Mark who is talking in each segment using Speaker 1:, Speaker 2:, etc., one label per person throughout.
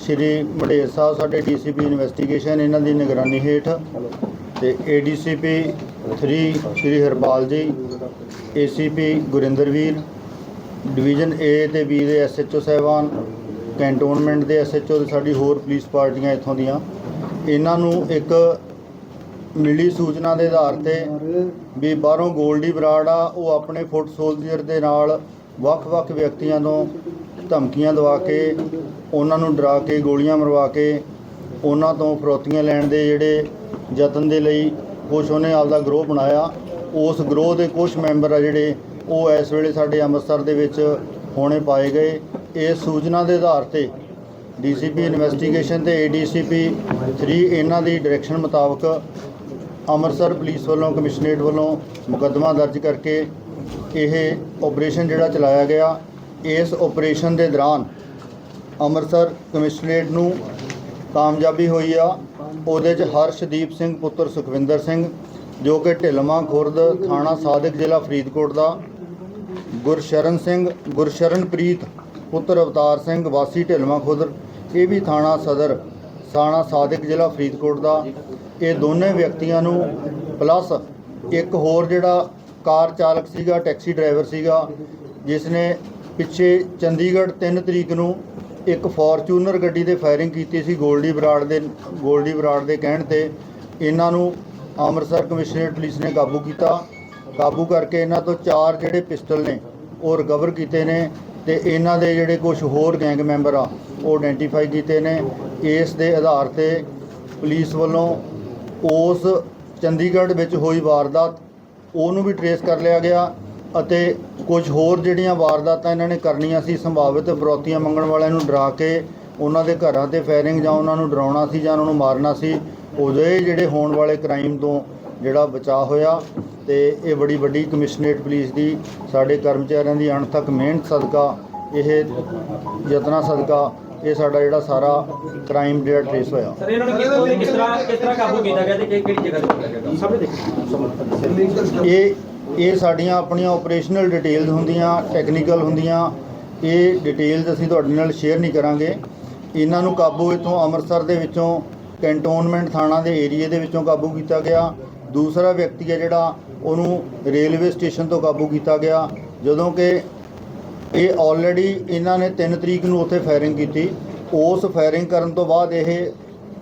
Speaker 1: ਸ਼੍ਰੀ ਮਡੇਰ ਸਾਹਿਬ, ਸਾਡੇ DCP investigation ਇਹਨਾਂ ਦੀ ਨਿਗਰਾਨੀ ਹੇਠ ਤੇ ਏਡੀਸੀਪੀ 3 ਸ਼੍ਰੀ ਹਰਪਾਲ ਜੀ ਏਸੀਪੀ ਗੁਰਿੰਦਰਵੀਰ ਡਿਵੀਜ਼ਨ ਏ ਤੇ ਬੀ ਦੇ ਐਸਐਚਓ ਸਾਹਿਬਾਨ ਕੈਂਟੋਨਮੈਂਟ ਦੇ ਐਸਐਚਓ ਤੇ ਸਾਡੀ ਹੋਰ ਪੁਲਿਸ ਪਾਰਟੀਆਂ ਇੱਥੋਂ ਦੀਆਂ। ਇਹਨਾਂ ਨੂੰ ਇੱਕ ਮਿਲੀ ਸੂਚਨਾ ਦੇ ਆਧਾਰ ਤੇ ਵੀ ਬਾਹਰੋਂ ਗੋਲਡੀ ਬਰਾੜ ਆ, ਉਹ ਆਪਣੇ ਫੁੱਟ ਸੋਲਜਰ ਦੇ ਨਾਲ ਵੱਖ-ਵੱਖ ਵਿਅਕਤੀਆਂ ਤੋਂ ਧਮਕੀਆਂ ਦਵਾ ਕੇ, ਉਹਨਾਂ ਨੂੰ ਡਰਾ ਕੇ, ਗੋਲੀਆਂ ਮਰਵਾ ਕੇ, ਉਹਨਾਂ ਤੋਂ ਫਰੋਤੀਆਂ ਲੈਣ ਦੇ ਜਿਹੜੇ ਯਤਨ ਦੇ ਲਈ ਕੁਛ ਉਹਨੇ ਆਪਦਾ ਗਰੋਹ ਬਣਾਇਆ। ਉਸ ਗਰੋਹ ਦੇ ਕੁਝ ਮੈਂਬਰ ਆ ਜਿਹੜੇ, ਉਹ ਇਸ ਵੇਲੇ ਸਾਡੇ ਅੰਮ੍ਰਿਤਸਰ ਦੇ ਵਿੱਚ ਹੋਣੇ ਪਾਏ ਗਏ। ਇਸ ਸੂਚਨਾ ਦੇ ਆਧਾਰ ਤੇ ਡੀਸੀਪੀ ਇਨਵੈਸਟੀਗੇਸ਼ਨ ਤੇ ਏਡੀਸੀਪੀ 3 ਇਹਨਾਂ ਦੀ ਡਾਇਰੈਕਸ਼ਨ ਮੁਤਾਬਕ ਅੰਮ੍ਰਿਤਸਰ ਪੁਲਿਸ ਵੱਲੋਂ, ਕਮਿਸ਼ਨਰੇਟ ਵੱਲੋਂ ਮੁਕੱਦਮਾ ਦਰਜ ਕਰਕੇ ਇਹ ਆਪਰੇਸ਼ਨ ਜਿਹੜਾ ਚਲਾਇਆ ਗਿਆ। ਇਸ ਆਪਰੇਸ਼ਨ ਦੇ ਦੌਰਾਨ ਅੰਮ੍ਰਿਤਸਰ ਕਮਿਸ਼ਨਰੇਟ ਨੂੰ ਕਾਮਯਾਬੀ ਹੋਈ ਆ। ਉਹਦੇ 'ਚ ਹਰਸ਼ਦੀਪ ਸਿੰਘ ਪੁੱਤਰ ਸੁਖਵਿੰਦਰ ਸਿੰਘ, ਜੋ ਕਿ ਢਿਲਮਾ ਖੁਰਦ ਥਾਣਾ ਸਾਦਿਕ ਜ਼ਿਲ੍ਹਾ ਫਰੀਦਕੋਟ ਦਾ। ਗੁਰਸ਼ਰਨ ਸਿੰਘ, ਗੁਰਸ਼ਰਨਪ੍ਰੀਤ ਪੁੱਤਰ ਅਵਤਾਰ ਸਿੰਘ, ਵਾਸੀ ਢਿਲਮਾ ਖੁਦਰ ਇਹ ਵੀ ਥਾਣਾ ਸਦਰ ਥਾਣਾ ਸਾਦਿਕ ਜ਼ਿਲ੍ਹਾ ਫਰੀਦਕੋਟ ਦਾ। ਇਹ ਦੋਨੇ ਵਿਅਕਤੀਆਂ ਨੂੰ ਪਲੱਸ ਇੱਕ ਹੋਰ ਜਿਹੜਾ ਕਾਰ ਚਾਲਕ ਸੀਗਾ, ਟੈਕਸੀ ਡਰਾਈਵਰ ਸੀਗਾ, ਜਿਸ ਨੇ ਪਿੱਛੇ ਚੰਡੀਗੜ੍ਹ 3 ਤਰੀਕ ਨੂੰ ਇੱਕ ਫੋਰਚੂਨਰ ਗੱਡੀ ਤੇ ਫਾਇਰਿੰਗ ਕੀਤੀ ਸੀ ਗੋਲਡੀ ਬਰਾੜ ਦੇ, ਗੋਲਡੀ ਬਰਾੜ ਦੇ ਕਹਿਣ ਤੇ। ਇਹਨਾਂ ਨੂੰ ਅੰਮ੍ਰਿਤਸਰ ਕਮਿਸ਼ਨਰੇਟ ਪੁਲਿਸ ਨੇ ਕਾਬੂ ਕੀਤਾ। ਕਾਬੂ ਕਰਕੇ ਇਹਨਾਂ ਤੋਂ ਚਾਰ ਜਿਹੜੇ ਪਿਸਟਲ ਨੇ, ਉਹ ਰਿਕਵਰ ਕੀਤੇ ਨੇ ਤੇ ਇਹਨਾਂ ਦੇ ਜਿਹੜੇ ਕੁਝ ਹੋਰ ਗੈਂਗ ਮੈਂਬਰ ਆ, ਉਹ ਆਇਡੈਂਟੀਫਾਈ ਕੀਤੇ ਨੇ। ਇਸ ਦੇ ਆਧਾਰ ਤੇ ਪੁਲਿਸ ਵੱਲੋਂ ਉਸ ਚੰਡੀਗੜ੍ਹ ਵਿੱਚ ਹੋਈ ਵਾਰਦਾਤ, ਉਹਨੂੰ ਵੀ ਟਰੇਸ ਕਰ ਲਿਆ ਗਿਆ ਅਤੇ ਕੁਝ ਹੋਰ ਜਿਹੜੀਆਂ ਵਾਰਦਾਤਾਂ ਇਹਨਾਂ ਨੇ ਕਰਨੀਆਂ ਸੀ ਸੰਭਾਵਿਤ ਫਰੋਤੀਆਂ ਮੰਗਣ ਵਾਲਿਆਂ ਨੂੰ ਡਰਾ ਕੇ ਉਹਨਾਂ ਦੇ ਘਰਾਂ ਤੇ ਫਾਇਰਿੰਗ ਜਾਂ ਉਹਨਾਂ ਨੂੰ ਡਰਾਉਣਾ ਸੀ ਜਾਂ ਉਹਨਾਂ ਨੂੰ ਮਾਰਨਾ ਸੀ ਉਹਦੇ ਜਿਹੜੇ ਹੋਣ ਵਾਲੇ ਕ੍ਰਾਈਮ ਤੋਂ ਜਿਹੜਾ ਬਚਾਅ ਹੋਇਆ ਤੇ ਇਹ ਬੜੀ ਵੱਡੀ ਕਮਿਸ਼ਨਰੇਟ ਪੁਲਿਸ ਦੀ ਸਾਡੇ ਕਰਮਚਾਰੀਆਂ ਦੀ ਅਣਥੱਕ ਮਿਹਨਤ ਸਦਕਾ ਇਹ ਯਤਨਾਂ ਸਦਕਾ ਇਹ ਸਾਡਾ ਜਿਹੜਾ ਸਾਰਾ ਕ੍ਰਾਈਮ ਜਿਹੜਾ ਟਰੇਸ ਹੋਇਆ।
Speaker 2: ਸਰ ਇਹਨਾਂ ਨੂੰ ਕਿੱਥੋਂ ਤੇ ਕਿਸ ਤਰ੍ਹਾਂ ਕਿਸ ਤਰ੍ਹਾਂ ਕਾਬੂ ਕੀਤਾ ਗਿਆ ਤੇ ਕਿ- ਕਿਹੜੀ ਜਗ੍ਹਾ ਤੇ ਕੀਤਾ ਗਿਆ? ਸਭ
Speaker 1: ਇਹ ਇਹ ਸਾਡੀਆਂ ਆਪਣੀਆਂ ਆਪਰੇਸ਼ਨਲ ਡਿਟੇਲਸ ਹੁੰਦੀਆਂ ਟੈਕਨੀਕਲ ਹੁੰਦੀਆਂ, ਇਹ ਡਿਟੇਲਸ ਅਸੀਂ ਤੁਹਾਡੇ ਨਾਲ ਸ਼ੇਅਰ ਨਹੀਂ ਕਰਾਂਗੇ। ਇਹਨਾਂ ਨੂੰ ਕਾਬੂ ਇਥੋਂ ਅੰਮ੍ਰਿਤਸਰ ਦੇ ਵਿੱਚੋਂ ਕੈਂਟੋਨਮੈਂਟ ਥਾਣਾ ਦੇ ਏਰੀਏ ਦੇ ਵਿੱਚੋਂ ਕਾਬੂ ਕੀਤਾ ਗਿਆ। ਦੂਸਰਾ ਵਿਅਕਤੀ ਹੈ ਜਿਹੜਾ, ਉਹਨੂੰ ਰੇਲਵੇ ਸਟੇਸ਼ਨ ਤੋਂ ਕਾਬੂ ਕੀਤਾ ਗਿਆ। ਜਦੋਂ ਕਿ ਇਹ ਆਲਰੇਡੀ ਇਹਨਾਂ ਨੇ 3 ਤਰੀਕ ਨੂੰ ਉੱਥੇ ਫਾਇਰਿੰਗ ਕੀਤੀ। ਉਸ ਫਾਇਰਿੰਗ ਕਰਨ ਤੋਂ ਬਾਅਦ ਇਹ,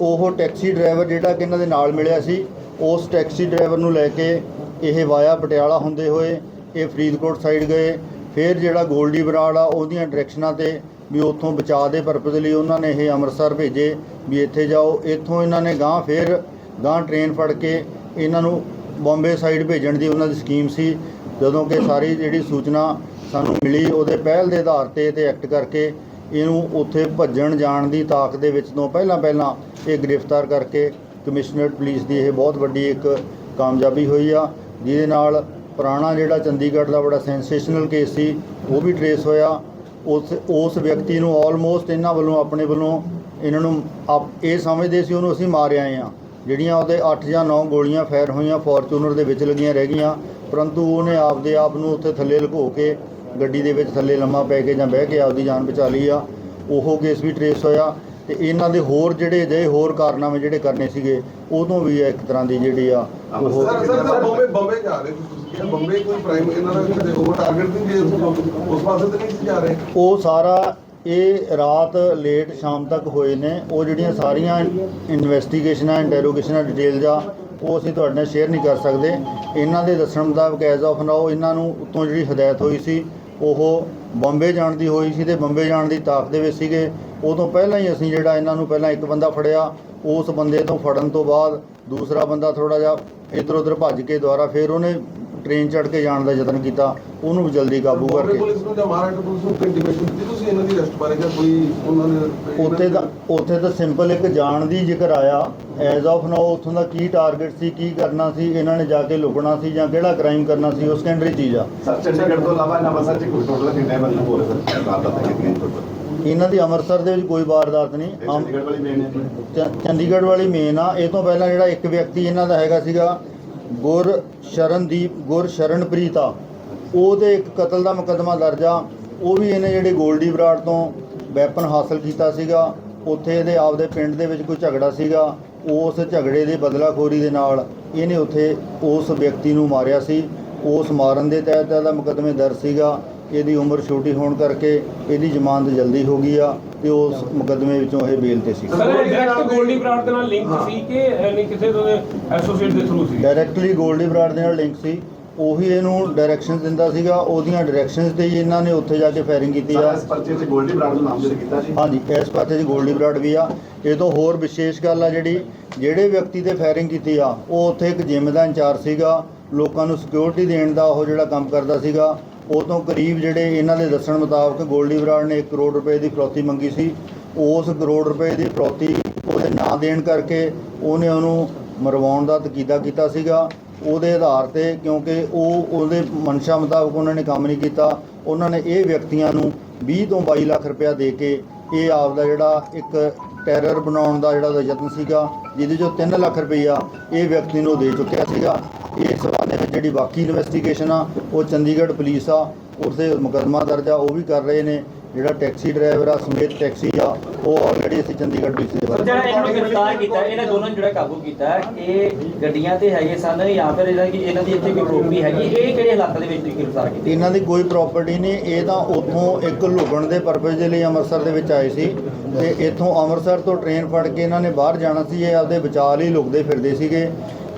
Speaker 1: ਉਹ ਟੈਕਸੀ ਡਰਾਈਵਰ ਜਿਹੜਾ ਕਿ ਇਹਨਾਂ ਦੇ ਨਾਲ ਮਿਲਿਆ ਸੀ, ਉਸ ਟੈਕਸੀ ਡਰਾਈਵਰ ਨੂੰ ਲੈ ਕੇ ਇਹ ਵਾਇਆ ਪਟਿਆਲਾ ਹੁੰਦੇ ਹੋਏ ਇਹ ਫਰੀਦਕੋਟ ਸਾਈਡ ਗਏ। ਫਿਰ ਜਿਹੜਾ ਗੋਲਡੀ ਬਰਾੜ ਆ, ਉਹਦੀਆਂ ਡਾਇਰੈਕਸ਼ਨਾਂ ਤੇ ਵੀ ਉੱਥੋਂ ਬਚਾਅ ਦੇ ਪਰਪਸ ਲਈ ਉਹਨਾਂ ਨੇ ਇਹ ਅੰਮ੍ਰਿਤਸਰ ਭੇਜੇ ਵੀ ਇੱਥੇ ਜਾਓ। ਇੱਥੋਂ ਇਹਨਾਂ ਨੇ ਗਾਂ ਫਿਰ ਗਾਂ ਟ੍ਰੇਨ ਫੜ ਕੇ ਇਹਨਾਂ ਨੂੰ ਬੰਬੇ ਸਾਈਡ ਭੇਜਣ ਦੀ ਉਹਨਾਂ ਦੀ ਸਕੀਮ ਸੀ। ਜਦੋਂ ਕਿ ਸਾਰੀ ਜਿਹੜੀ ਸੂਚਨਾ ਸਾਨੂੰ ਮਿਲੀ, ਉਹਦੇ ਪਹਿਲ ਦੇ ਆਧਾਰ ਤੇ ਤੇ ਐਕਟ ਕਰਕੇ ਇਹਨੂੰ ਉੱਥੇ ਭੱਜਣ ਜਾਣ ਦੀ ਤਾਕ ਦੇ ਵਿੱਚ ਤੋਂ ਪਹਿਲਾਂ ਪਹਿਲਾਂ ਇਹ ਗ੍ਰਿਫਤਾਰ ਕਰਕੇ ਕਮਿਸ਼ਨਰੇਟ ਪੁਲਿਸ ਦੀ ਇਹ ਬਹੁਤ ਵੱਡੀ ਇੱਕ ਕਾਮਯਾਬੀ ਹੋਈ ਆ। ਜਿਹਦੇ ਨਾਲ ਪੁਰਾਣਾ ਜਿਹੜਾ ਚੰਡੀਗੜ੍ਹ ਦਾ ਬੜਾ ਸੈਂਸੇਸ਼ਨਲ ਕੇਸ ਸੀ, ਉਹ ਵੀ ਟਰੇਸ ਹੋਇਆ। ਉਸ ਉਸ ਵਿਅਕਤੀ ਨੂੰ ਆਲਮੋਸਟ ਇਹਨਾਂ ਵੱਲੋਂ, ਆਪਣੇ ਵੱਲੋਂ ਇਹਨਾਂ ਨੂੰ ਆਪ- ਇਹ ਸਮਝਦੇ ਸੀ ਉਹਨੂੰ ਅਸੀਂ ਮਾਰ ਆਏ ਆ ਜਿਹੜੀਆਂ ਉਹਦੇ 8 ਜਾਂ 9 ਗੋਲੀਆਂ ਫਾਇਰ ਹੋਈਆਂ ਫੋਰਚੂਨਰ ਦੇ ਵਿੱਚ ਲੱਗੀਆਂ ਰਹਿ ਗਈਆਂ, ਪਰੰਤੂ ਉਹਨੇ ਆਪਦੇ ਆਪ ਨੂੰ ਉੱਥੇ ਥੱਲੇ ਲੁਕੋ ਕੇ, ਗੱਡੀ ਦੇ ਵਿੱਚ ਥੱਲੇ ਲੰਮਾ ਪੈ ਕੇ ਜਾਂ ਬਹਿ ਕੇ ਆਪਦੀ ਜਾਨ ਬਚਾ ਲਈ ਆ। ਉਹ ਕੇਸ ਵੀ ਟਰੇਸ ਹੋਇਆ। ਤੇ ਇਹਨਾਂ ਦੇ ਹੋਰ ਜਿਹੜੇ ਜੇ ਹੋਰ ਕਾਰਨਾਮੇ ਜਿਹੜੇ ਕਰਨੇ ਸੀਗੇ ਉਦੋਂ ਵੀ ਇੱਕ ਤਰ੍ਹਾਂ ਦੀ ਜਿਹੜੀ ਆ ਉਹ
Speaker 3: sir sir sir Bombay Bombay ਜਾ ਰਹੇ ਸੀ ਤੁਸੀਂ ਕਿਹਾ ਬੰਬੇ ਕੋਈ ਪ੍ਰਾਈਮ ਇਹਨਾਂ ਦਾ ਕਿਤੇ ਓਵਰ ਟਾਰਗੇਟ ਨਹੀਂ ਜੇ ਉਸ- ਉਸ ਪਾਸੇ ਤੇ ਨਹੀਂ ਸੀ ਜਾ ਰਹੇ।
Speaker 1: ਉਹ ਸਾਰਾ ਇਹ ਰਾਤ ਲੇਟ ਸ਼ਾਮ ਤੱਕ ਹੋਏ ਨੇ ਉਹ ਜਿਹੜੀਆਂ ਸਾਰੀਆਂ ਇਨਵੈਸਟੀਗੇਸ਼ਨਾਂ ਇੰਟਰੋਗੇਸ਼ਨਾਂ ਡਿਟੇਲਸ ਆ ਉਹ ਅਸੀਂ ਤੁਹਾਡੇ ਨਾਲ ਸ਼ੇਅਰ ਨਹੀਂ ਕਰ ਸਕਦੇ। ਇਹਨਾਂ ਦੇ ਦੱਸਣ ਮੁਤਾਬਕ ਐਜ਼ ਆਫ ਨਾਓ ਇਹਨਾਂ ਨੂੰ ਉੱਤੋਂ ਜਿਹੜੀ ਹਦਾਇਤ ਹੋਈ ਸੀ ਉਹ ਬੰਬੇ ਜਾਣ ਦੀ ਹੋਈ ਸੀ ਤੇ ਬੰਬੇ ਜਾਣ ਦੀ ਤਾਕ ਦੇ ਵਿੱਚ ਸੀਗੇ। ਉਦੋਂ ਪਹਿਲਾਂ ਹੀ ਅਸੀਂ ਜਿਹੜਾ ਇਹਨਾਂ ਨੂੰ ਪਹਿਲਾਂ ਇੱਕ ਬੰਦਾ ਫੜਿਆ, ਉਸ ਬੰਦੇ ਤੋਂ ਫੜਨ ਤੋਂ ਬਾਅਦ ਦੂਸਰਾ ਬੰਦਾ ਥੋੜਾ ਜਿਹਾ ਇੱਧਰ ਉੱਧਰ ਭੱਜ ਕੇ ਦੁਬਾਰਾ ਫਿਰ ਉਹਨੇ ਟ੍ਰੇਨ ਚੜ੍ਹ ਕੇ ਜਾਣ ਦਾ ਯਤਨ ਕੀਤਾ ਉਹਨੂੰ ਵੀ ਜਲਦੀ ਕਾਬੂ ਕਰਕੇ।
Speaker 3: ਪੁਲਿਸ ਨੂੰ ਜਾਂ ਮਹਾਰਾਸ਼ਟਰ ਪੁਲਿਸ ਨੂੰ ਕੋਈ ਇੰਟੀਮੇਸ਼ਨ ਦਿੱਤੀ ਤੁਸੀਂ ਇਹਨਾਂ ਦੀ ਅਰੈਸਟ ਬਾਰੇ ਜਾਂ ਕੋਈ ਉਹਨਾਂ ਨੇ
Speaker 1: ਉੱਥੇ ਦਾ ਉੱਥੇ ਤਾਂ ਸਿੰਪਲ ਇੱਕ ਜਾਣ ਦੀ ਜ਼ਿਕਰ ਆਇਆ। ਐਜ਼ ਆਫ ਨਾਓ ਉੱਥੋਂ ਦਾ ਕੀ ਟਾਰਗੇਟ ਸੀ ਕੀ ਕਰਨਾ ਸੀ ਇਹਨਾਂ ਨੇ ਜਾ ਕੇ ਲੁਕਣਾ ਸੀ ਜਾਂ ਕਿਹੜਾ ਕ੍ਰਾਈਮ ਕਰਨਾ ਸੀ ਉਹ ਸੈਕੰਡਰੀ ਚੀਜ਼ ਆ।
Speaker 4: ਸਰ ਚੰਡੀਗੜ੍ਹ ਤੋਂ ਇਲਾਵਾ ਇਹਨਾਂ ਬੱਸਾਂ 'ਚ ਕੋਈ ਟੋਟਲ ਕਿੰਨੇ ਬੰਦੇ ਹੋ ਰਹੇ ਸਰ ਵਾਰਦਾਤਾਂ ਕਿੰਨੀਆਂ ਟੋਟਲ
Speaker 1: ਇਹਨਾਂ ਦੀ ਅੰਮ੍ਰਿਤਸਰ ਦੇ ਵਿੱਚ ਕੋਈ ਵਾਰਦਾਤ ਨਹੀਂ।
Speaker 4: ਚੰਡੀਗੜ੍ਹ ਵਾਲੀ ਮੇਨ ਹੈ
Speaker 1: ਚ- ਚੰਡੀਗੜ੍ਹ ਵਾਲੀ ਮੇਨ ਆ। ਇਹ ਤੋਂ ਪਹਿਲਾਂ ਜਿਹੜਾ ਇੱਕ ਵਿਅਕਤੀ ਇਹਨਾਂ ਦਾ ਹੈਗਾ ਸੀਗਾ ਗੁਰ ਸ਼ਰਨਦੀਪ, ਗੁਰ ਸ਼ਰਨਪ੍ਰੀਤ। ਆ ਉਹਦੇ ਇੱਕ ਕਤਲ ਦਾ ਮੁਕੱਦਮਾ ਦਰਜ ਆ। ਉਹ ਵੀ ਇਹਨੇ ਜਿਹੜੇ ਗੋਲਡੀ ਬਰਾੜ ਤੋਂ ਵੈਪਨ ਹਾਸਲ ਕੀਤਾ ਸੀਗਾ। ਉੱਥੇ ਇਹਦੇ ਆਪਦੇ ਪਿੰਡ ਦੇ ਵਿੱਚ ਕੋਈ ਝਗੜਾ ਸੀਗਾ। ਉਸ ਝਗੜੇ ਦੇ ਬਦਲਾਖੋਰੀ ਦੇ ਨਾਲ ਇਹਨੇ ਉੱਥੇ ਉਸ ਵਿਅਕਤੀ ਨੂੰ ਮਾਰਿਆ ਸੀ। ਉਸ ਮਾਰਨ ਦੇ ਤਹਿਤ ਇਹਦਾ ਮੁਕੱਦਮੇ ਦਰਜ ਸੀਗਾ। ਇਹਦੀ ਉਮਰ ਛੋਟੀ ਹੋਣ ਕਰਕੇ ਇਹਦੀ ਜ਼ਮਾਨਤ ਜਲਦੀ ਹੋ ਗਈ ਆ ਤੇ ਉਸ ਮੁਕੱਦਮੇ ਵਿੱਚੋਂ ਇਹ ਬੇਲ ਤੇ ਸੀ।
Speaker 5: ਸਰ ਡਾਇਰੈਕਟ ਗੋਲਡੀ ਬਰਾੜ ਦੇ ਨਾਲ ਲਿੰਕ ਸੀ ਕਿ ਨਹੀਂ ਕਿਸੇ ਤੋਂ ਐਸੋਸੀਏਟ ਦੇ ਥਰੂ ਸੀ?
Speaker 1: ਡਾਇਰੈਕਟਲੀ ਗੋਲਡੀ ਬਰਾੜ ਦੇ ਨਾਲ ਲਿੰਕ ਸੀ। ਉਹੀ ਇਹਨੂੰ ਡਾਇਰੈਕਸ਼ਨਸ ਦਿੰਦਾ ਸੀਗਾ ਉਹਦੀਆਂ ਡਾਇਰੈਕਸ਼ਨਸ ਤੇ ਹੀ ਇਹਨਾਂ ਨੇ ਉੱਥੇ ਜਾ ਕੇ ਫਾਇਰਿੰਗ ਕੀਤੀ ਆ।
Speaker 4: ਇਸ ਪਰਚੇ 'ਚ ਗੋਲਡੀ ਬਰਾੜ ਦਾ ਨਾਮ ਦਰਜ ਕੀਤਾ ਜੀ
Speaker 1: ਹਾਂਜੀ ਇਸ ਪਾਸੇ 'ਚ ਗੋਲਡੀ ਬਰਾਡ ਵੀ ਆ। ਇਹ ਤੋਂ ਹੋਰ ਵਿਸ਼ੇਸ਼ ਗੱਲ ਆ ਜਿਹੜੀ ਜਿਹੜੇ ਵਿਅਕਤੀ ਤੇ ਫਾਇਰਿੰਗ ਕੀਤੀ ਆ ਉਹ ਉੱਥੇ ਇੱਕ ਜਿਮ ਦਾ ਇੰਚਾਰਜ ਸੀਗਾ। ਲੋਕਾਂ ਨੂੰ ਸਿਕਿਉਰਿਟੀ ਦੇਣ ਦਾ ਉਹ ਜਿਹੜਾ ਕੰਮ ਕਰਦਾ ਸੀਗਾ। ਉਹ ਤੋਂ ਕਰੀਬ ਜਿਹੜੇ ਇਹਨਾਂ ਦੇ ਦੱਸਣ ਮੁਤਾਬਕ ਗੋਲਡੀ ਬਰਾੜ ਨੇ 1 ਕਰੋੜ ਰੁਪਏ ਦੀ ਫਰੌਤੀ ਮੰਗੀ ਸੀ। ਉਸ ਕਰੋੜ ਰੁਪਏ ਦੀ ਫਰੌਤੀ ਉਹਦੇ ਨਾਂ ਦੇਣ ਕਰਕੇ ਉਹਨੇ ਉਹਨੂੰ ਮਰਵਾਉਣ ਦਾ ਤਕੀਦਾ ਕੀਤਾ ਸੀਗਾ। ਉਹਦੇ ਆਧਾਰ ਤੇ ਕਿਉਂਕਿ ਉਹ ਉਹਦੇ ਮਨਸ਼ਾ ਮੁਤਾਬਕ ਉਹਨਾਂ ਨੇ ਕੰਮ ਨਹੀਂ ਕੀਤਾ। ਉਹਨਾਂ ਨੇ ਇਹ ਵਿਅਕਤੀਆਂ ਨੂੰ 20 ਤੋਂ 22 ਲੱਖ ਰੁਪਇਆ ਦੇ ਕੇ ਇਹ ਆਪ ਦਾ ਜਿਹੜਾ ਇੱਕ ਟੈਰਰ ਬਣਾਉਣ ਦਾ ਜਿਹੜਾ ਯਤਨ ਸੀਗਾ, ਜਿਹਦੇ ਚੋਂ 3 ਲੱਖ ਰੁਪਈਆ ਇਹ ਵਿਅਕਤੀ ਨੂੰ ਦੇ ਚੁੱਕਿਆ ਸੀਗਾ। ਇਸ ਸਬੰਧ ਦੇ ਵਿੱਚ ਜਿਹੜੀ ਬਾਕੀ ਇਨਵੈਸਟੀਗੇਸ਼ਨ ਆ ਉਹ ਚੰਡੀਗੜ੍ਹ ਪੁਲਿਸ ਆ ਉਸੇ ਮੁਕੱਦਮਾ ਦਰਜ ਆ ਉਹ ਵੀ ਕਰ ਰਹੇ ਨੇ। ਜਿਹੜਾ ਟੈਕਸੀ ਡਰਾਈਵਰ ਆ ਸਮੇਤ ਟੈਕਸੀ ਆ ਉਹ ਆਲਰੇਡੀ ਅਸੀਂ ਚੰਡੀਗੜ੍ਹ ਪੁਲਿਸ ਦੇ ਵੱਲ
Speaker 2: ਜਿਹੜਾ ਇਹਨਾਂ ਗ੍ਰਿਫਤਾਰ ਕੀਤਾ ਇਹਨਾਂ ਦੋਨਾਂ ਨੂੰ ਜਿਹੜਾ ਕਾਬੂ ਕੀਤਾ ਇਹ ਗੱਡੀਆਂ ਤੇ ਹੈਗੇ ਸਨ ਜਾਂ ਫਿਰ ਇਹਦਾ ਕਿ ਇਹਨਾਂ ਦੀ ਇੱਥੇ ਕੋਈ ਪ੍ਰੋਪਰਟੀ ਹੈਗੀ ਇਹ ਕਿਹੜੇ ਹਾਲਾਤਾਂ ਦੇ ਵਿੱਚ ਤੁਸੀਂ ਗ੍ਰਿਫਤਾਰ ਕੀਤੀ?
Speaker 1: ਇਹਨਾਂ ਦੀ ਕੋਈ ਪ੍ਰਾਪਰਟੀ ਨਹੀਂ ਇਹ ਤਾਂ ਉੱਥੋਂ ਇੱਕ ਲੁਕਣ ਦੇ ਪਰਪਸ ਦੇ ਲਈ ਅੰਮ੍ਰਿਤਸਰ ਦੇ ਵਿੱਚ ਆਏ ਸੀ। ਤੇ ਇੱਥੋਂ ਅੰਮ੍ਰਿਤਸਰ ਤੋਂ ਟ੍ਰੇਨ ਫੜ ਕੇ ਇਹਨਾਂ ਨੇ ਬਾਹਰ ਜਾਣਾ ਸੀ ਇਹ ਆਪਦੇ ਬਚਾਅ ਲਈ ਲੁਕਦੇ ਫਿਰਦੇ ਸੀਗੇ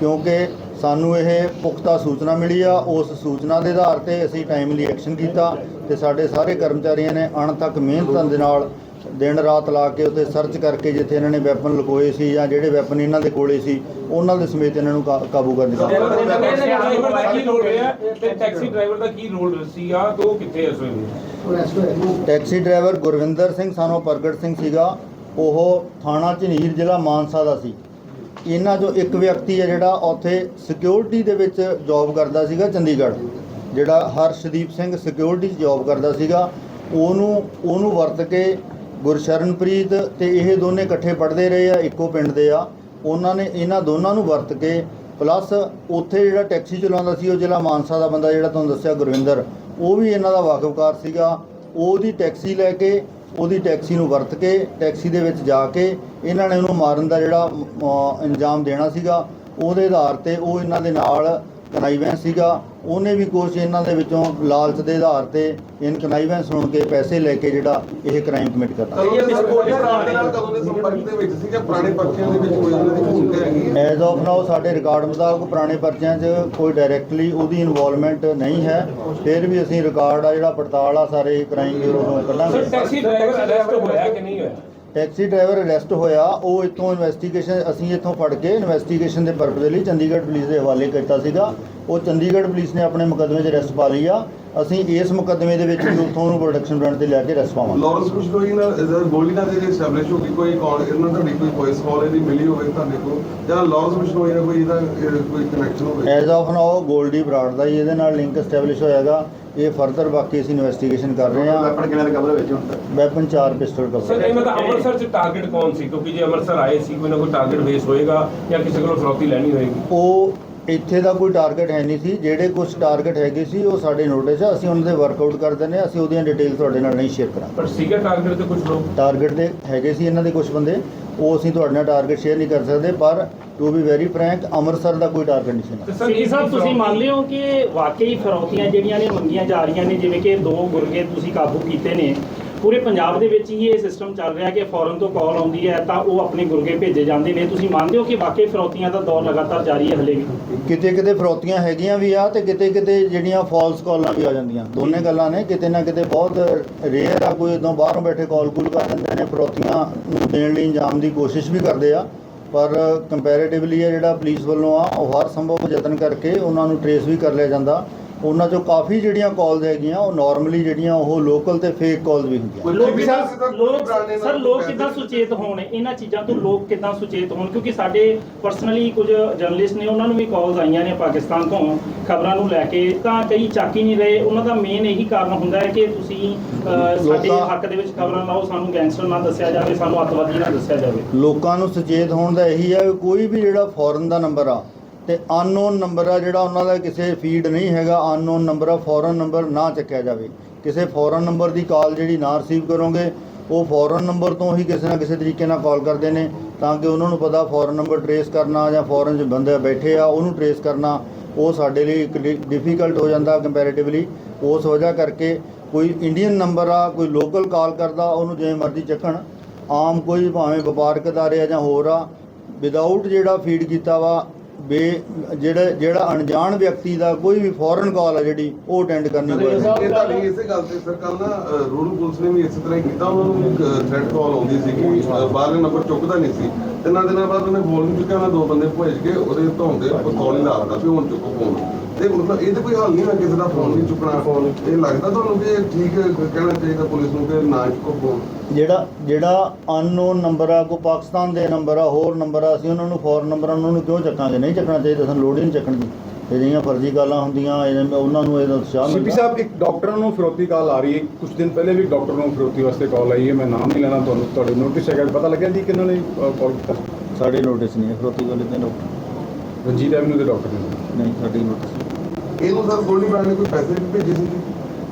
Speaker 1: ਕਿਉਂਕਿ ਸਾਨੂੰ ਇਹ ਪੁਖਤਾ ਸੂਚਨਾ ਮਿਲੀ ਆ ਉਸ ਸੂਚਨਾ ਦੇ ਆਧਾਰ ਤੇ ਅਸੀਂ ਟਾਈਮਲੀ ਐਕਸ਼ਨ ਕੀਤਾ ਤੇ ਸਾਡੇ ਸਾਰੇ ਕਰਮਚਾਰੀਆਂ ਨੇ ਅਣਥੱਕ ਮਿਹਨਤ ਦੇ ਨਾਲ ਦਿਨ ਰਾਤ ਲਾ ਕੇ ਉੱਥੇ ਸਰਚ ਕਰਕੇ ਜਿੱਥੇ ਇਹਨਾਂ ਨੇ ਵੈਪਨ ਲੁਕੋਏ ਸੀ ਜਾਂ ਜਿਹੜੇ ਵੈਪਨ ਇਹਨਾਂ ਦੇ ਕੋਲੇ ਸੀ ਉਹਨਾਂ ਦੇ ਸਮੇਤ ਇਹਨਾਂ ਨੂੰ ਕਾਬੂ ਕਰ ਦਿੱਤਾ।
Speaker 5: ਟੈਕਸੀ ਡਰਾਈਵਰ ਦਾ ਕੀ ਰੋਲ ਸੀ ਆ ਤੇ ਉਹ ਕਿੱਥੇ ਇਸ ਵੇਲੇ?
Speaker 1: ਟੈਕਸੀ ਡਰਾਈਵਰ ਗੁਰਵਿੰਦਰ ਸਿੰਘ ਸਾਨੂੰ ਪ੍ਰਗਟ ਸਿੰਘ ਸੀਗਾ ਉਹ ਥਾਣਾ ਝਨੀਰ ਜ਼ਿਲ੍ਹਾ ਮਾਨਸਾ ਦਾ ਸੀ। ਇਹਨਾਂ ਚੋਂ ਇੱਕ ਵਿਅਕਤੀ ਹੈ ਜਿਹੜਾ ਉੱਥੇ ਸਿਕਿਉਰਿਟੀ ਦੇ ਵਿੱਚ ਜੌਬ ਕਰਦਾ ਸੀਗਾ, ਚੰਡੀਗੜ੍ਹ। ਜਿਹੜਾ ਹਰਸ਼ਦੀਪ ਸਿੰਘ ਸਿਕਿਉਰਿਟੀ 'ਚ ਜੌਬ ਕਰਦਾ ਸੀਗਾ। ਉਹਨੂੰ ਉਹਨੂੰ ਵਰਤ ਕੇ ਗੁਰਸ਼ਰਨਪ੍ਰੀਤ ਤੇ ਇਹ ਦੋਨੇ ਇਕੱਠੇ ਪੜ੍ਹਦੇ ਰਹੇ ਆ, ਇੱਕੋ ਪਿੰਡ ਦੇ ਆ। ਉਹਨਾਂ ਨੇ ਇਹਨਾਂ ਦੋਨਾਂ ਨੂੰ ਵਰਤ ਕੇ ਪਲੱਸ ਉੱਥੇ ਜਿਹੜਾ ਟੈਕਸੀ ਚਲਾਉਂਦਾ ਸੀ, ਉਹ ਜ਼ਿਲ੍ਹਾ ਮਾਨਸਾ ਦਾ ਬੰਦਾ ਜਿਹੜਾ ਤੁਹਾਨੂੰ ਦੱਸਿਆ, ਗੁਰਵਿੰਦਰ। ਉਹ ਵੀ ਇਹਨਾਂ ਦਾ ਵਾਕਫਕਾਰ ਸੀਗਾ। ਉਹਦੀ ਟੈਕਸੀ ਲੈ ਕੇ ਉਹਦੀ ਟੈਕਸੀ ਨੂੰ ਵਰਤ ਕੇ ਟੈਕਸੀ ਦੇ ਵਿੱਚ ਜਾ ਕੇ ਇਹਨਾਂ ਨੇ ਉਹਨੂੰ ਮਾਰਨ ਦਾ ਜਿਹੜਾ ਅ, ਅੰਜਾਮ ਦੇਣਾ ਸੀਗਾ ਉਹਦੇ ਆਧਾਰ ਤੇ ਉਹ ਇਹਨਾਂ ਦੇ ਨਾਲ ਕਨਾਈਵੈਂਸ ਸੀਗਾ। ਉਹਨੇ ਵੀ ਕੁਛ ਇਹਨਾਂ ਦੇ ਵਿੱਚੋਂ ਲਾਲਚ ਦੇ ਆਧਾਰ ਤੇ ਇਨ ਕਨਾਈਵੈਂਸ ਸੁਣ ਕੇ ਪੈਸੇ ਲੈ ਕੇ ਜਿਹੜਾ ਇਹ ਕ੍ਰਾਈਮ ਕਮਿਟ ਕਰਤਾ।
Speaker 3: ਕਦੋਂ ਦੇ ਸੰਪਰਕ ਦੇ ਵਿੱਚ ਸੀ ਜਾਂ ਪੁਰਾਣੇ ਪਰਚਿਆਂ ਦੇ ਵਿੱਚ ਕੋਈ ਉਹਨਾਂ ਦੀ ਭੂਮਿਕਾ ਹੈਗੀ ਹੈ?
Speaker 1: ਐਜ਼ ਆਫ ਨਾਓ ਸਾਡੇ ਰਿਕਾਰਡ ਮੁਤਾਬਕ ਪੁਰਾਣੇ ਪਰਚਿਆਂ 'ਚ ਕੋਈ ਡਾਇਰੈਕਟਲੀ ਉਹਦੀ ਇਨਵੋਲਵਮੈਂਟ ਨਹੀਂ ਹੈ। ਫਿਰ ਵੀ ਅਸੀਂ ਰਿਕਾਰਡ ਆ ਜਿਹੜਾ ਪੜਤਾਲ ਆ ਸਾਰੇ ਕ੍ਰਾਈਮ ਬਿਊਰੋ ਤੋਂ ਕੱਢਾਂਗੇ।
Speaker 5: ਟੈਕਸੀ ਡਰਾਈਵਰ ਅਰੈਸਟ ਹੋਇਆ ਕਿ ਨਹੀਂ ਹੋਇਆ?
Speaker 1: ਟੈਕਸੀ ਡਰਾਈਵਰ ਅਰੈਸਟ ਹੋਇਆ ਉਹ ਇੱਥੋਂ ਇਨਵੈਸਟੀਗੇਸ਼ਨ ਅਸੀਂ ਇੱਥੋਂ ਫੜ ਕੇ ਇਨਵੈਸਟੀਗੇਸ਼ਨ ਦੇ ਪਰਪਸ ਲਈ ਚੰਡੀਗੜ੍ਹ ਪੁਲਿਸ ਦੇ ਹਵਾਲੇ ਕੀਤਾ ਸੀਗਾ। ਉਹ ਚੰਡੀਗੜ੍ਹ ਪੁਲਿਸ ਨੇ ਆਪਣੇ ਮੁਕੱਦਮੇ 'ਚ ਅਰੈਸਟ ਪਾ ਲਈ ਆ। ਅਸੀਂ ਇਸ ਮੁਕੱਦਮੇ ਦੇ ਵਿੱਚ ਵੀ ਉੱਥੋਂ ਨੂੰ ਪ੍ਰੋਡਕਸ਼ਨ ਬ੍ਰਾਂਡ ਤੇ ਲੈ ਕੇ ਅਰੈਸਟ ਪਾਵਾਂਗੇ।
Speaker 3: ਲਾਰੈਂਸ ਕੁਸ਼ਨੋਈ ਨਾਲ ਅਹ, ਗੋਲਡੀ ਨਾਲ ਜਿਹੜੀ ਐਸਟੈਬਲਿਸ਼ ਹੋ ਗਈ। ਕੋਈ ਕੌਣ ਇਹਨਾਂ ਤੁਹਾਡੀ ਕੋਈ ਵੌਇਸ ਕਾਲ ਇਹਦੀ ਮਿਲੀ ਹੋਵੇ ਤੁਹਾਡੇ ਕੋਲ? ਜਾਂ ਲਾਰੈਂਸ ਕੁਸ਼ਨੋਈ ਨਾਲ ਕੋਈ ਇਹਦਾ ਕੋਈ ਕਨੈਕਸ਼ਨ ਹੋਵੇ?
Speaker 1: ਐਜ਼ ਆਫ ਨਾਓ 골ਡੀ ਬਰਾੜ ਦਾ ਹੀ ਇਹਦੇ ਨਾਲ ਲਿੰਕ ਐਸਟੈਬਲਿਸ਼ ਹੋਇਆਗਾ। ਇਹ ਫਰਦਰ ਬਾਕੀ ਅਸੀਂ ਇਨਵੈਸਟੀਗੇਸ਼ਨ ਕਰ ਰਹੇ ਹਾਂ।
Speaker 4: ਵੈਪਨ ਕਿਹਨਾਂ ਦੇ ਕਬਰ ਵਿੱਚ ਹੁਣ ਤੱਕ?
Speaker 1: ਵੈਪਨ 4 ਪਿਸਟਲ
Speaker 5: ਸਰ
Speaker 1: ਕਵਰ
Speaker 5: ਇਹ ਮਤਲਬ ਅੰਮ੍ਰਿਤਸਰ ਚ ਟਾਰਗੇਟ ਕੌਣ ਸੀ? ਕਿਉਂਕਿ ਜੇ ਅੰਮ੍ਰਿਤਸਰ ਆਏ ਸੀ ਕੋਈ ਨਾ ਕੋਈ ਟਾਰਗੇਟ ਬੇਸ ਹੋਏਗਾ ਜਾਂ ਕਿਸੇ ਕੋਲੋਂ ਫਰੌਤੀ ਲੈਣੀ ਹੋਏਗੀ।
Speaker 1: ਉਹ ਇੱਥੇ ਦਾ ਕੋਈ ਟਾਰਗੇਟ ਹੈ ਨਹੀਂ ਸੀ। ਜਿਹੜੇ ਕੁਝ ਟਾਰਗੇਟ ਹੈਗੇ ਸੀ ਉਹ ਸਾਡੇ ਨੋਟਿਸ ਆ। ਅਸੀਂ ਉਹਨਾਂ ਦੇ ਵਰਕਆਊਟ ਕਰ ਦਿੰਦੇ ਹਾਂ। ਅਸੀਂ ਉਹਦੀਆਂ ਡਿਟੇਲ ਤੁਹਾਡੇ ਨਾਲ ਨਹੀਂ ਸ਼ੇਅਰ ਕਰਾਂਗੇ।
Speaker 5: ਪਰ ਸੀਗਾ ਟਾਰਗੇਟ ਤੇ ਕੁਝ ਲੋਕ?
Speaker 1: ਟਾਰਗੇਟ ਦੇ ਹੈਗੇ ਸੀ ਇਹਨਾਂ ਦੇ ਕੁਝ ਬੰਦੇ। ਉਹ ਅਸੀਂ ਤੁਹਾਡੇ ਨਾਲ ਟਾਰਗੇਟ ਸ਼ੇਅਰ ਨਹੀਂ ਕਰ ਸਕਦੇ। ਪਰ to be very frank Amritsar ਦਾ ਕੋਈ ਟਾਰਗੇਟ ਨਹੀਂ ਸੀ
Speaker 6: ਸਿੰਘ ਸਾਹਿਬ ਤੁਸੀਂ ਮੰਨਦੇ ਹੋ ਕਿ ਵਾਕਈ ਫਰੌਤੀਆਂ ਜਿਹੜੀਆਂ ਨੇ ਮੰਗੀਆਂ ਜਾ ਰਹੀਆਂ ਨੇ ਜਿਵੇਂ ਕਿ ਦੋ ਗੁਰਗੇ ਤੁਸੀਂ ਕਾਬੂ ਕੀਤੇ ਨੇ। ਪੂਰੇ ਪੰਜਾਬ ਦੇ ਵਿੱਚ ਹੀ ਇਹ ਸਿਸਟਮ ਚੱਲ ਰਿਹਾ ਕਿ ਫੌਰਨ ਤੋਂ ਕਾਲ ਆਉਂਦੀ ਹੈ ਤਾਂ ਉਹ ਆਪਣੇ ਗੁਰਗੇ ਭੇਜੇ ਜਾਂਦੇ ਨੇ। ਤੁਸੀਂ ਮੰਨਦੇ ਹੋ ਕਿ ਵਾਕਈ ਫਰੋਤੀਆਂ ਦਾ ਦੌਰ ਲਗਾਤਾਰ ਜਾਰੀ ਹੈ ਹਲੇ ਵੀ?
Speaker 1: ਕਿਤੇ ਕਿਤੇ ਫਰੋਤੀਆਂ ਹੈਗੀਆਂ ਵੀ ਆ ਤੇ ਕਿਤੇ ਕਿਤੇ ਜਿਹੜੀਆਂ ਫਾਲਸ ਕਾਲਾਂ ਵੀ ਆ ਜਾਂਦੀਆਂ। ਦੋਨੇ ਗੱਲਾਂ ਨੇ, ਕਿਤੇ ਨਾ ਕਿਤੇ ਬਹੁਤ ਰੇਅਰ ਆ, ਕੋਈ ਇਦੋਂ ਬਾਹਰੋਂ ਬੈਠੇ ਕਾਲ ਕੂਲ ਕਰ ਦਿੰਦੇ ਨੇ, ਫਰੋਤੀਆਂ ਨੂੰ ਦੇਣ ਲਈ ਇੰਜਾਮ ਦੀ ਕੋਸ਼ਿਸ਼ ਵੀ ਕਰਦੇ ਆ। ਪਰ ਕੰਪੈਰੀਟਿਵਲੀ ਆ ਜਿਹੜਾ ਪੁਲਿਸ ਵੱਲੋਂ ਆ, ਉਹ ਹਰ ਸੰਭਵ ਯਤਨ ਕਰਕੇ ਉਹਨਾਂ ਨੂੰ ਟਰੇਸ ਵੀ ਕਰ ਲਿਆ ਜਾਂਦਾ। ਉਹਨਾਂ ਚੋਂ ਕਾਫੀ ਜਿਹੜੀਆਂ ਕਾਲਸ ਹੈਗੀਆਂ ਉਹ ਨਾਰਮਲੀ ਜਿਹੜੀਆਂ ਉਹ ਲੋਕਲ ਤੇ ਫੇਕ ਕਾਲਸ ਵੀ ਹੁੰਦੀਆਂ।
Speaker 6: ਲੋਕ ਸਰ ਲੋਕ ਸਰ ਕਿੱਦਾਂ ਸੁਚੇਤ ਹੋਣ? ਇਹਨਾਂ ਚੀਜ਼ਾਂ ਤੋਂ ਲੋਕ ਕਿੱਦਾਂ ਸੁਚੇਤ ਹੋਣ? ਕਿਉਂਕਿ ਸਾਡੇ ਪਰਸਨਲੀ ਕੁਝ ਜਰਨਲਿਸਟ ਨੇ ਉਹਨਾਂ ਨੂੰ ਵੀ ਕਾਲਸ ਆਈਆਂ ਨੇ ਪਾਕਿਸਤਾਨ ਤੋਂ ਖਬਰਾਂ ਨੂੰ ਲੈ ਕੇ। ਤਾਂ ਕਈ ਚੱਕ ਹੀ ਨਹੀਂ ਰਹੇ। ਉਹਨਾਂ ਦਾ ਮੇਨ ਇਹੀ ਕਾਰਨ ਹੁੰਦਾ ਹੈ ਕਿ ਤੁਸੀਂ ਸਾਡੇ ਹੱਕ ਦੇ ਵਿੱਚ ਖਬਰਾਂ ਲਾਓ ਸਾਨੂੰ ਗੈਂਗਸਟਰ ਨਾ ਦੱਸਿਆ ਜਾਵੇ ਸਾਨੂੰ ਅੱਤਵਾਦੀ ਨਾ ਦੱਸਿਆ ਜਾਵੇ।
Speaker 1: ਲੋਕਾਂ ਨੂੰ ਸੁਚੇਤ ਹੋਣ ਦਾ ਇਹੀ ਹੈ ਕੋਈ ਵੀ ਜਿਹੜਾ ਫੋਰਨ ਦਾ ਨੰਬਰ ਆ ਤੇ ਅਨਨੋਨ ਨੰਬਰ ਆ ਜਿਹੜਾ ਉਹਨਾਂ ਦਾ ਕਿਸੇ ਫੀਡ ਨਹੀਂ ਹੈਗਾ ਅਨਨੋਨ ਨੰਬਰ ਆ ਫੋਰਨ ਨੰਬਰ ਨਾ ਚੱਕਿਆ ਜਾਵੇ। ਕਿਸੇ ਫੋਰਨ ਨੰਬਰ ਦੀ ਕਾਲ ਜਿਹੜੀ ਨਾ ਰਿਸੀਵ ਕਰੋਗੇ, ਉਹ ਫੋਰਨ ਨੰਬਰ ਤੋਂ ਹੀ ਕਿਸੇ ਨਾ ਕਿਸੇ ਤਰੀਕੇ ਨਾਲ ਕਾਲ ਕਰਦੇ ਨੇ, ਤਾਂ ਕਿ ਉਹਨਾਂ ਨੂੰ ਪਤਾ ਫੋਰਨ ਨੰਬਰ ਟਰੇਸ ਕਰਨਾ ਜਾਂ ਫੋਰਨ 'ਚ ਬੰਦੇ ਬੈਠੇ ਆ, ਉਹਨੂੰ ਟਰੇਸ ਕਰਨਾ, ਉਹ ਸਾਡੇ ਲਈ ਇੱਕ ਡਿਫਿਕਲਟ ਹੋ ਜਾਂਦਾ ਕੰਪੈਰੀਟਿਵਲੀ ਉਸ ਵਜ੍ਹਾ ਕਰਕੇ ਕੋਈ ਇੰਡੀਅਨ ਨੰਬਰ ਆ, ਕੋਈ ਲੋਕਲ ਕਾਲ ਕਰਦਾ, ਉਹਨੂੰ ਜਿਵੇਂ ਮਰਜ਼ੀ ਚੱਕਣ। ਆਮ ਕੋਈ ਭਾਵੇਂ ਵਪਾਰਕ ਅਦਾਰੇ ਆ ਜਾਂ ਹੋਰ ਆ ਵਿਦਆਊਟ ਜਿਹੜਾ ਫੀਡ ਕੀਤਾ ਵਾ ਬੇ ਜਿਹੜਾ ਜਿਹੜਾ ਅਣਜਾਣ ਵਿਅਕਤੀ ਦਾ ਕੋਈ ਵੀ ਫੋਰਨ ਕਾਲ ਆ ਜਿਹੜੀ ਉਹ ਅਟੈਂਡ ਕਰਨੀ
Speaker 3: ਇਹ
Speaker 1: ਪਵੇਗੀ
Speaker 3: ਤੁਹਾਡੀ ਇਸੇ ਗੱਲ ਤੇ ਸਰ ਕੱਲ ਨਾ ਰੂਰਲ ਪੁਲਿਸ ਨੇ ਵੀ ਇਸੇ ਤਰ੍ਹਾਂ ਕੀਤਾ ਉਹਨਾਂ ਨੂੰ ਇੱਕ ਥ੍ਰੈਟ ਕਾਲ ਆਉਂਦੀ ਸੀ ਕਿ ਬਾਹਰਲੇ ਨੰਬਰ ਚੁੱਕਦਾ ਨਹੀਂ ਸੀ। ਤਿੰਨਾਂ ਦਿਨਾਂ ਬਾਅਦ ਉਹਨੇ ਫੋਨ ਨਹੀਂ ਚੁੱਕਿਆ ਉਹਨਾਂ ਦੋ ਬੰਦੇ ਭੇਜ ਕੇ ਉਹਦੇ ਧੌਣ ਦੇ ਪਿਸਤੌਲ ਹੀ ਲਾ ਦਿੱਤਾ ਵੀ ਹੁਣ ਚੁੱਕੋ ਫੋਨ ਤੇ ਮਤਲਬ ਇਹ ਤੇ ਕੋਈ ਹੱਲ ਨਹੀਂ ਹੈ ਕਿਸੇ ਦਾ ਫੋਨ ਨਹੀਂ ਚੁੱਕਣਾ ਫੋਨ ਇਹ ਲੱਗਦਾ ਤੁਹਾਨੂੰ ਕਿ ਇਹ ਠੀਕ ਕਹਿਣਾ ਚਾਹੀਦਾ ਪੁਲਿਸ ਨੂੰ ਕਿ ਨਾ ਚੁੱਕੋ ਫੋਨ
Speaker 1: ਜਿਹੜਾ ਜਿਹੜਾ ਅਨਨੋਨ ਨੰਬਰ ਆ ਕੋ ਪਾਕਿਸਤਾਨ ਦੇ ਨੰਬਰ ਆ ਹੋਰ ਨੰਬਰ ਆ ਅਸੀਂ ਉਹਨਾਂ ਨੂੰ ਫੋਰਨ ਨੰਬਰ ਉਹਨਾਂ ਨੂੰ ਕਿਉਂ ਚੱਕਾਂਗੇ? ਨਹੀਂ ਚੱਕਣਾ ਚਾਹੀਦਾ ਸਾਨੂੰ ਲੋੜ ਹੀ ਨਹੀਂ ਚੱਕਣ ਦੀ। ਇਹ ਜਿਹੀਆਂ ਫਰਜ਼ੀ ਗੱਲਾਂ ਹੁੰਦੀਆਂ ਉਹਨਾਂ ਨੂੰ ਇਹਦਾ ਉਤਸ਼ਾਹ
Speaker 7: ਸੀਪੀ ਸਾਹਿਬ ਇੱਕ ਡਾਕਟਰ ਨੂੰ ਫਿਰੋਤੀ ਕਾਲ ਆ ਰਹੀ ਹੈ। ਕੁਝ ਦਿਨ ਪਹਿਲੇ ਵੀ ਡਾਕਟਰ ਨੂੰ ਫਿਰੋਤੀ ਵਾਸਤੇ ਕਾਲ ਆਈ ਹੈ। ਮੈਂ ਨਾਮ ਨਹੀਂ ਲੈਣਾ ਤੁਹਾਨੂੰ ਤੁਹਾਡੇ ਨੋਟਿਸ ਹੈਗਾ। ਪਤਾ ਲੱਗਿਆ ਜੀ ਕਿਹਨਾਂ ਨੇ ਕਾਲ ਕੀਤਾ?
Speaker 1: ਸਾਡੇ ਨੋਟਿਸ ਨਹੀਂ ਹੈ ਫਰੋਤੀ ਵਾਲੇ ਤੇ ਡਾਕਟਰ
Speaker 7: ਰਣਜੀਤ ਐਵਨਿਊ ਦੇ ਡਾਕਟਰ ਨੇ।
Speaker 1: ਨਹੀਂ ਸਾਡੀ ਨੋਟਿਸ
Speaker 3: ਇਹਨੂੰ ਸਰ ਗੋਲਡੀ ਬ੍ਰਾਂਡ ਨੇ ਕੋਈ ਪੈਸੇ ਵੀ ਭੇਜੇ ਸੀ? ਜੀ?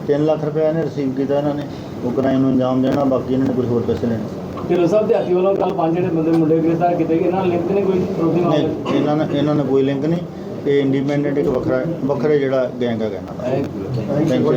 Speaker 1: 3 ਲੱਖ ਰੁਪਏ ਇਹਨੇ ਰਿਸੀਵ ਕੀਤਾ ਇਹਨਾਂ ਨੇ। ਉਹ ਕ੍ਰਾਈਮ ਨੂੰ ਅੰਜਾਮ ਦੇਣਾ ਬਾਕੀ ਇਹਨਾਂ ਨੇ ਕੁਝ ਹੋਰ ਪੈਸੇ ਲੈਣੇ।
Speaker 8: ਢਿੱਲੋਂ ਸਾਹਿਬ ਦਿਹਾਤੀ ਵੱਲੋਂ ਕੱਲ ਪੰਜ ਜਿਹੜੇ ਬੰਦੇ ਮੁੰਡੇ ਗ੍ਰਿਫਤਾਰ ਕੀਤੇ ਗਏ ਇਹਨਾਂ ਨਾਲ ਲਿੰਕ ਨੇ ਕੋਈ
Speaker 1: ਨਹੀਂ
Speaker 8: ਮਾਮਲੇ
Speaker 1: ਇਹਨਾਂ ਨੇ ਇਹਨਾਂ ਨੇ ਕੋਈ ਲਿੰਕ ਨਹੀਂ। ਇਹ ਇੰਡੀਪੈਂਡੈਂਟ ਇੱਕ ਵੱਖਰਾ ਵੱਖਰੇ ਜਿਹੜਾ ਗੈਂਗ ਹੈਗਾ ਇਹਨਾਂ ਦਾ। Thank you